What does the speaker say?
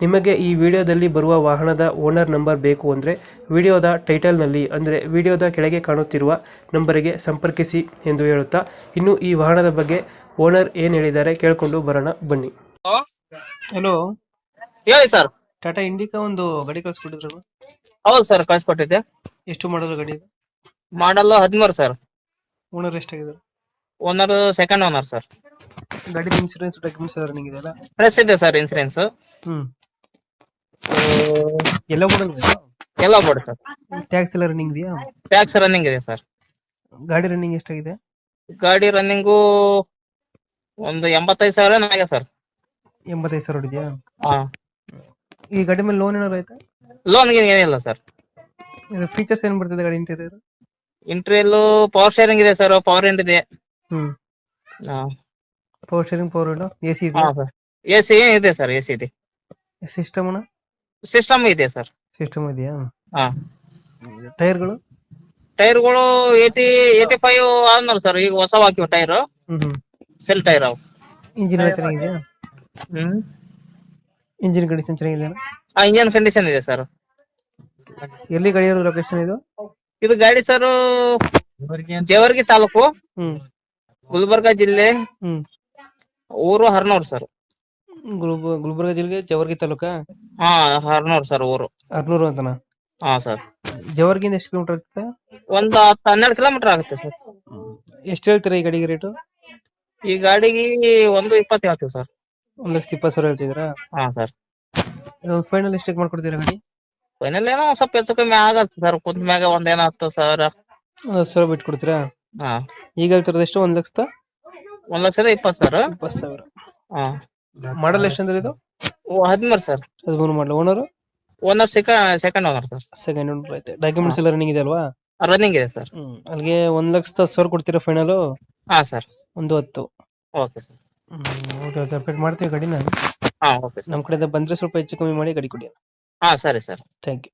ನಿಮಗೆ ಈ ವಿಡಿಯೋದಲ್ಲಿ ಬರುವ ವಾಹನದ ಓನರ್ ನಂಬರ್ ಬೇಕು ಅಂದರೆ ವಿಡಿಯೋದ ಟೈಟಲ್ನಲ್ಲಿ ಅಂದರೆ ವಿಡಿಯೋದ ಕೆಳಗೆ ಕಾಣುತ್ತಿರುವ ನಂಬರಿಗೆ ಸಂಪರ್ಕಿಸಿ ಎಂದು ಹೇಳುತ್ತಾ ಇನ್ನು ಈ ವಾಹನದ ಬಗ್ಗೆ ಓನರ್ ಏನು ಹೇಳಿದ್ದಾರೆ ಕೇಳಿಕೊಂಡು ಬರೋಣ ಬನ್ನಿ. ಹಲೋ? ಹೇಳಿ ಸರ್. ಟಾಟಾ ಇಂಡಿಕಾ ಒಂದು ಗಾಡಿ ಕಳಿಸ್ಕೊಟ್ಟಿದ್ರು ಹೌದು ಸರ್ ಕಳ್ಸಿಕೊಟ್ಟಿದ್ದೆ. ಎಷ್ಟು ಮಾಡಲು ಗಾಡಿ ಮಾಡಲ್ಲ ಮಾಡಲ್ ಹದಿಮೂರು ಸರ್. ಓನರ್ ಎಷ್ಟಾಗಿದೆ ಓನರ್ ಸೆಕೆಂಡ್ ಓನರ್ ಸರ್ ಗಾಡಿ ಇನ್ಶೂರೆನ್ಸ್ ಡಾಕ್ಯುಮೆಂಟ್ಸ್ ಎಲ್ಲ ರನ್ನಿಂಗ್ ಇದೆಯಲ್ಲ? ಫ್ರೆಶ್ ಇದೆ ಸರ್ ಇನ್ಶೂರೆನ್ಸ್ ಹ್ಮ್. ಎಲ್ಲ ಮಾಡಲ್ ಎಲ್ಲ ಸರ್ ಟ್ಯಾಕ್ಸ್ ಎಲ್ಲ ರನ್ನಿಂಗ್ ಇದೆಯಾ? ಟ್ಯಾಕ್ಸ್ ರನ್ನಿಂಗ್ ಇದೆ ಸರ್ ಗಾಡಿ ರನ್ನಿಂಗ್ ಎಷ್ಟಾಗಿದೆ? ಗಾಡಿ ರನ್ನಿಂಗು ಒಂದು ಎಂಬತ್ತೈದು ಸಾವಿರ ಆಗಿದೆ ಸರ್ ಎಂಬತ್ತೈದು ಸಾವಿರ ಹೊಡಿದ್ಯಾ? ಹಾ. ಈ ಗಾಡಿ ಮೇಲೆ ಲೋನ್ ಏನಾದ್ರು ಆಯ್ತಾ? ಲೋನ್ ಏನಿಲ್ಲ ಸರ್ ಇದು ಫೀಚರ್ಸ್ ಏನ್ ಬರ್ತದೆ ಗಾಡಿ ಇಂಟೀರಿಯರ್ ಇಂಟ್ರಿಯಲ್ ಪವರ್ ಶೇರಿಂಗ್ ಇದೆ ಸರ್ ಪವರ್ ಎಂಡ್ ಇದೆ. ಹ್ಮ್. ಪವರ್ ಸ್ಟೇರಿಂಗ್ ಎಸಿ ವಿಂಡೋ ಎ ಇದೆ ಸರ್. ಎಸಿ ಇದೆ ಸರ್ ಎಸಿ ಇದೆ. ಸಿಸ್ಟಮ್ ಅಣ್ಣ? ಸಿಸ್ಟಮ್ ಇದೆ ಸರ್. ಸಿಸ್ಟಮ್ ಇದೆಯಾ? ಹಾ. ಟೈರ್ಗಳು ಟೈರ್ಗಳು ಏಟಿ ಏಟಿ ಫೈವ್ ಆದ್ನಲ್ಲ ಸರ್ ಈಗ ಹೊಸ ಹಾಕಿವ ಟೈರ್ ಹ್ಮ್ ಸೆಲ್ ಟೈರ್ ಅವು. ಇಂಜಿನ್ ಎಲ್ಲ ಚೆನ್ನಾಗಿದೆಯಾ? ಹ್ಮ್. ಇಂಜಿನ್ ಕಂಡೀಷನ್ ಚೆನ್ನಾಗಿದೆ ಆ ಇಂಜಿನ್ ಕಂಡೀಷನ್ ಇದೆ ಸರ್. ಎಲ್ಲಿ ಗಾಡಿ ಇರೋದು ಲೊಕೇಶನ್ ಇದು? ಇದು ಗಾಡಿ ಸರ್ ಜೇವರ್ಗಿ ತಾಲೂಕು. ಹ್ಮ್. ಗುಲ್ಬರ್ಗ ಜಿಲ್ಲೆ ಹ್ಮ್. ಊರು ಹರ್ನೂರ್ ಸರ್. ಗುಲ್ಬ ಗುಲ್ಬರ್ಗ ಜಿಲ್ಲೆ ಜವರ್ಗಿ ತಾಲೂಕಾ? ಹಾ ಹರ್ನೂರ್ ಸರ್ ಊರು. ಆರ್ನೂರು ಅಂತನ? ಹಾ ಸರ್. ಜವರ್ಗಿಂದ ಎಷ್ಟು ಕಿಲೋಮೀಟರ್ ಆಗುತ್ತೆ? ಒಂದ್ ಹತ್ತು ಹನ್ನೆರಡು ಕಿಲೋಮೀಟರ್ ಆಗುತ್ತೆ ಸರ್. ಎಷ್ಟು ಹೇಳ್ತೀರಾ ಈ ಗಾಡಿಗೆ ರೇಟು? ಈ ಗಾಡಿಗೆ ಒಂದು ಇಪ್ಪತ್ತು ಹೇಳ್ತೀವಿ ಸರ್. ಒಂದ್ ಲಕ್ಷ ಇಪ್ಪತ್ತು ಸಾವಿರ ಹೇಳ್ತಿದ್ದೀರಾ? ಹಾ ಸರ್. ಫೈನಲ್ ಎಷ್ಟಕ್ಕೆ ಮಾಡ್ಕೊಡ್ತೀರಾ ಗಾಡಿ? ಫೈನಲ್ ಏನೋ ಸ್ವಲ್ಪ ಹೆಚ್ಚು ಕಮ್ಮಿ ಆಗತ್ತೆ ಸರ್. ಕುಂತ ಮ್ಯಾಗ ಒಂದೇನೋ ಹತ್ತು ಸಾವಿರ. ಹತ್ತು ಸಾವಿರ ಬಿಟ್ಟು ಕೊಡ್ತೀರಾ ಹಾ ಈಗ ಹೇಳ್ತಿರೋದು ಎಷ್ಟು? ಒಂದ್ ಲಕ್ಷದ? ಒಂದ್ ಲಕ್ಷದ ಇಪ್ಪತ್ತು ಸಾವಿರ? ಇಪ್ಪತ್ತು ಸಾವಿರ. ಹಾ. ಮಾಡಲ್ ಎಷ್ಟು ಅಂದ್ರೆ ಇದು? ಹದಿಮೂರು ಸರ್. ಹದಿಮೂರು model owner owner second second owner sir. Second owner ಐತೆ. ಡಾಕ್ಯುಮೆಂಟ್ಸ್ ಎಲ್ಲ ರನ್ನಿಂಗ್ ಇದೆ ಅಲ್ವಾ? ರನ್ನಿಂಗ್ ಇದೆ ಸರ್. ಹ್ಮ್ ಅಲ್ಲಿಗೆ ಒಂದ್ ಲಕ್ಷದ ಹತ್ತು ಸಾವಿರ ಕೊಡ್ತೀರಾ ಫೈನಲ್ ಹಾ ಸರ್. ಒಂದು ಹತ್ತು. Okay sir. ಹ್ಮ್ ಓಕೆ ಓಕೆ ಅಪ್ಡೇಟ್ ಮಾಡ್ತೀವಿ ಗಾಡಿನ. ಹಾ ಓಕೆ ಸರ್. ನಮ್ ಕಡೆಯಿಂದ ಬಂದ್ರೆ ಸ್ವಲ್ಪ ಹೆಚ್ಚು ಕಮ್ಮಿ ಮಾಡಿ ಗಾಡಿ ಕೊಡಿ ಹಾ ಸರಿ ಸರ್. Thank you